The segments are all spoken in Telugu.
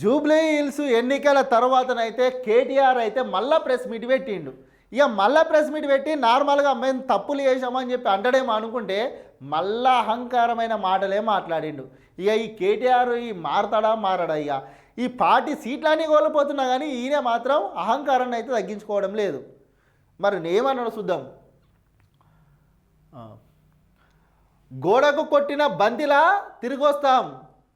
జూబ్లీ హిల్స్ ఎన్నికల తర్వాతనైతే కేటీఆర్ అయితే మళ్ళా ప్రెస్ మీట్ పెట్టిండు. ఇక మళ్ళా ప్రెస్ మీట్ పెట్టి నార్మల్గా మేము తప్పులు చేసామని చెప్పి అంటడేమో అనుకుంటే మళ్ళా అహంకారమైన మాటలే మాట్లాడిండు. ఇక ఈ కేటీఆర్ ఈ మారతాడా మారడా ఇక. ఈ పార్టీ సీట్లన్నీ కోల్పోతున్నా కానీ ఈయన మాత్రం అహంకారాన్ని అయితే తగ్గించుకోవడం లేదు. మరి నేమన్నాడు చూద్దాం. గోడకు కొట్టిన బంతిలా తిరిగొస్తాం.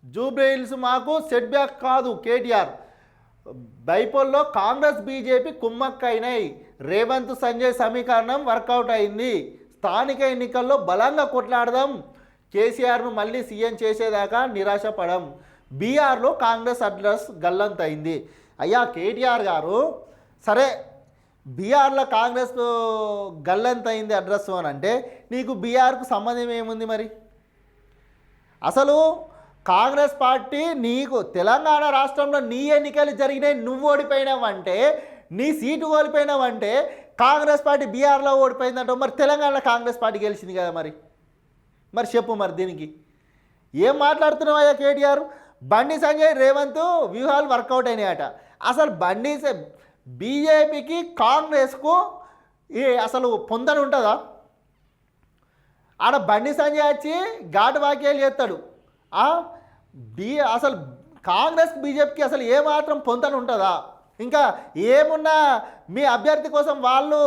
జూబ్లీహిల్స్ మాకు సెట్ బ్యాక్ కాదు కేటీఆర్. బైపోల్లో కాంగ్రెస్ బీజేపీ కుమ్మక్కైనాయి. రేవంత్ సంజయ్ సమీకరణం వర్కౌట్ అయింది. స్థానిక ఎన్నికల్లో బలంగా కొట్లాడదాం. కేసీఆర్ను మళ్ళీ సీఎం చేసేదాకా నిరాశపడం. బీఆర్లో కాంగ్రెస్ అడ్రస్ గల్లంతైంది. అయ్యా కేటీఆర్ గారు సరే బీఆర్లో కాంగ్రెస్ గల్లంత అయింది అడ్రస్ అని అంటే నీకు బీఆర్కు సంబంధం ఏముంది మరి? అసలు కాంగ్రెస్ పార్టీ నీకు తెలంగాణ రాష్ట్రంలో నీ ఎన్నికలు జరిగినాయి నువ్వు ఓడిపోయినావంటే నీ సీటు ఓడిపోయినావంటే కాంగ్రెస్ పార్టీ బీఆర్లో ఓడిపోయిందంటే. మరి తెలంగాణ కాంగ్రెస్ పార్టీ గెలిచింది కదా మరి? మరి చెప్పు మరి దీనికి. ఏం మాట్లాడుతున్నావు అయ్యా కేటీఆర్? బండి సంజయ్ రేవంత్ వ్యూహాలు వర్కౌట్ అయినాయట. అసలు బండి బీజేపీకి కాంగ్రెస్కు ఈ అసలు పొందని ఉంటుందా ఆడ బండి సంజయ్ వచ్చి ఘాటు వాక్యాలు చేస్తాడు. బీ అసలు కాంగ్రెస్ బీజేపీకి అసలు ఏమాత్రం పొంతన ఉంటుందా? ఇంకా ఏమున్నా మీ అభ్యర్థి కోసం వాళ్ళు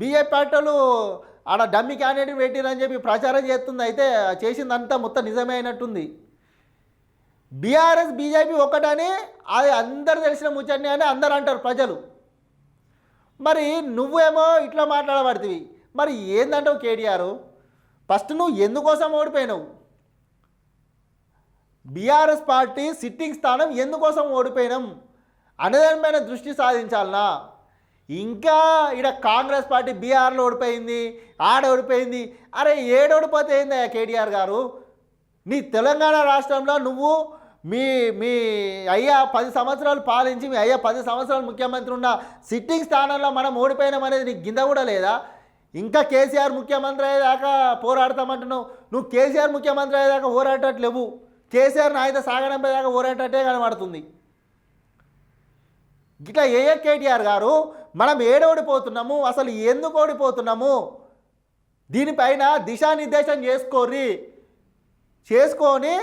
బీజేపీ పార్టీలు ఆడ డమ్మి క్యాండిడేట్ పెట్టిరని చెప్పి ప్రచారం చేస్తుంది అయితే చేసిందంతా మొత్తం నిజమే అయినట్టుంది. బీఆర్ఎస్ బీజేపీ ఒకటని అది అందరు తెలిసిన ముచ్చని అని అందరు అంటారు ప్రజలు. మరి నువ్వేమో ఇట్లా మాట్లాడబడుతుంది మరి ఏందంటావు కేటీఆర్? ఫస్ట్ నువ్వు ఎందుకోసం ఓడిపోయినావు? బీఆర్ఎస్ పార్టీ సిట్టింగ్ స్థానం ఎందుకోసం ఓడిపోయినాం? అనేదానిపైన దృష్టి సాధించాలనా? ఇంకా ఇక్కడ కాంగ్రెస్ పార్టీ బీఆర్లో ఓడిపోయింది ఆడ ఓడిపోయింది. అరే ఏడోడిపోతే ఏందయ్యా కేటీఆర్ గారు? నీ తెలంగాణ రాష్ట్రంలో నువ్వు మీ మీ అయ్యా పది సంవత్సరాలు పాలించి మీ అయ్యా పది సంవత్సరాలు ముఖ్యమంత్రి ఉన్న సిట్టింగ్ స్థానంలో మనం ఓడిపోయినాం అనేది నీకు గింద కూడా లేదా? ఇంకా కేసీఆర్ ముఖ్యమంత్రి అయ్యేదాకా పోరాడతామంటున్నావు. నువ్వు కేసీఆర్ ముఖ్యమంత్రి అయ్యేదాకా పోరాడట్లేవు కేసీఆర్ నాయన సాగనంపేదాకా ఓరేటట్టే కనబడుతుంది. ఇట్లా ఏఏ కేటీఆర్ గారు మనం ఏడోడిపోతున్నాము అసలు ఎందుకు ఓడిపోతున్నాము? దీనిపైన దిశానిర్దేశం చేసుకోర్రి. చేసుకొని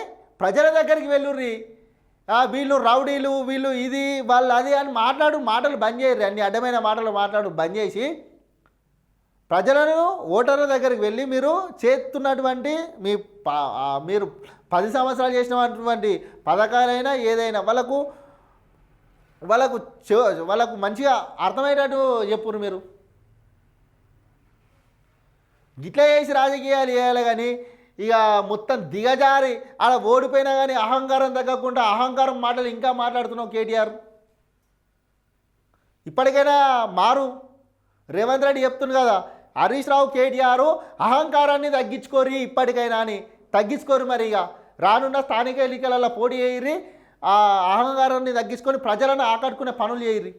ప్రజల దగ్గరికి వెళ్ళుర్రి. వీళ్ళు రౌడీలు వీళ్ళు ఇది వాళ్ళు అది అని మాట్లాడు మాటలు బంద్ చేయరు అన్ని అడ్డమైన మాటలు మాట్లాడు బంద్ చేసి ప్రజలను ఓటర్ల దగ్గరికి వెళ్ళి మీరు చేస్తున్నటువంటి మీ మీరు పది సంవత్సరాలు చేసినటువంటి పథకాలైనా ఏదైనా వాళ్ళకు వాళ్ళకు వాళ్ళకు మంచిగా అర్థమయ్యేటట్టు చెప్పురు మీరు. ఇట్లా చేసి రాజకీయాలు చేయాలి కానీ ఇక మొత్తం దిగజారి అలా ఓడిపోయినా కానీ అహంకారం తగ్గకుండా అహంకారం మాటలు ఇంకా మాట్లాడుతున్నావు కేటీఆర్. ఇప్పటికైనా మారు. రేవంత్ రెడ్డి చెప్తుంది కదా హరీష్ రావు కేటీఆర్ అహంకారాన్ని తగ్గించుకోరి ఇప్పటికైనా అని. తగ్గించుకోరు మరి ఇక. రానున్న స్థానిక ఎన్నికలలో పోటీ చేయరి ఆ అహంకారాన్ని తగ్గించుకొని ప్రజలను ఆకట్టుకునే పనులు చేయరి